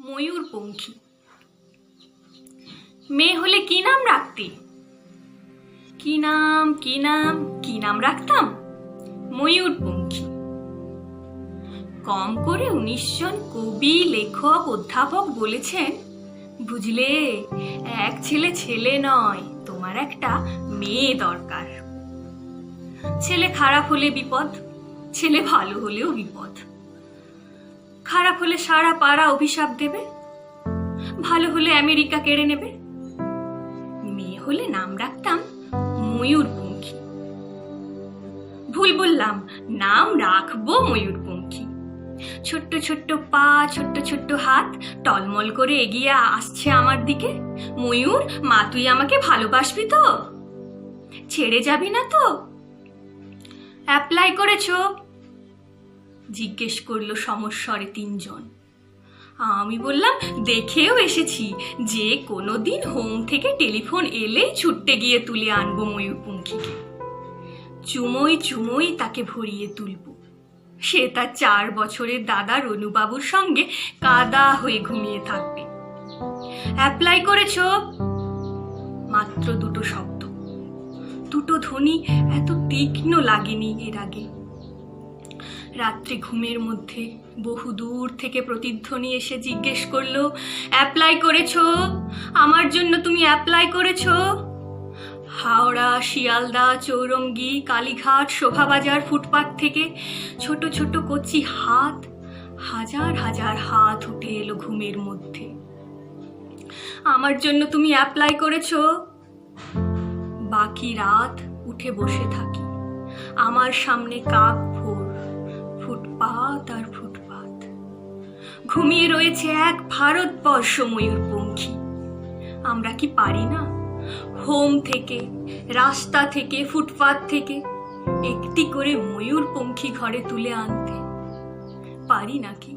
ময়ূরপঙ্খী। মেয়ে হলে কি নাম রাখতে? কি নাম কি নাম কি নাম রাখতাম? ময়ূরপঙ্খী। কম করে উনিশ জন কবি, লেখক, অধ্যাপক বলেছেন, বুঝলে, এক ছেলে ছেলে নয়, তোমার একটা মেয়ে দরকার। ছেলে খারাপ হলে বিপদ, ছেলে ভালো হলেও বিপদ। খারাপ হলে সারা পাড়া অভিশাপ দেবে? ভালো হলে আমেরিকা কেড়ে নেবে? মেয়ে হলে নাম রাখতাম ময়ূরপঙ্খী। ভুল বললাম, নাম রাখব ময়ূরপঙ্খী। ছোট্ট ছোট্ট পা, ছোট্ট ছোট্ট হাত, টলমল করে এগিয়ে আসছে আমার দিকে। ময়ূর, মা, তুই আমাকে ভালোবাসবি তো? ছেড়ে যাবি না তো? অ্যাপ্লাই করেছ? জিজ্ঞেস করল সমস্বরে তিনজন। আমি বললাম, দেখেও এসেছি। যে কোনো দিন হোম থেকে টেলিফোন এলেই ছুটতে গিয়ে তুলে আনব ময়ূরপঙ্খীকে। চুমোই চুমোই তাকে ভরিয়ে তুলব। সে তার চার বছরের দাদা রনুবাবুর সঙ্গে কাদা হয়ে ঘুমিয়ে থাকবে। অ্যাপ্লাই করেছ? মাত্র দুটো শব্দ। দুটো ধ্বনি এত তীক্ষ্ণ লাগেনি এর আগে। রাত্রে ঘুমের মধ্যে বহু দূর থেকে প্রতিধ্বনি এসে জিজ্ঞেস করল, অ্যাপ্লাই করেছ? আমার জন্য তুমি অ্যাপ্লাই করেছ? হাওড়া, শিয়ালদা, চৌরঙ্গি, কালীঘাট, শোভাবাজার ফুটপাত থেকে ছোট ছোট কচি হাত, হাজার হাজার হাত উঠে এলো ঘুমের মধ্যে। আমার জন্য তুমি অ্যাপ্লাই করেছ? বাকি রাত উঠে বসে থাকি। আমার সামনে কাক ভোর ফুটপাত আর ফুটপাত। ঘুমিয়ে রয়েছে এক ভারতবর্ষ ময়ূরপঙ্খী আমরা কি পারি না? হোম থেকে, রাস্তা থেকে, ফুটপাত থেকে একটি করে ময়ূরপঙ্খী ঘরে তুলে আনতে। পারি নাকি?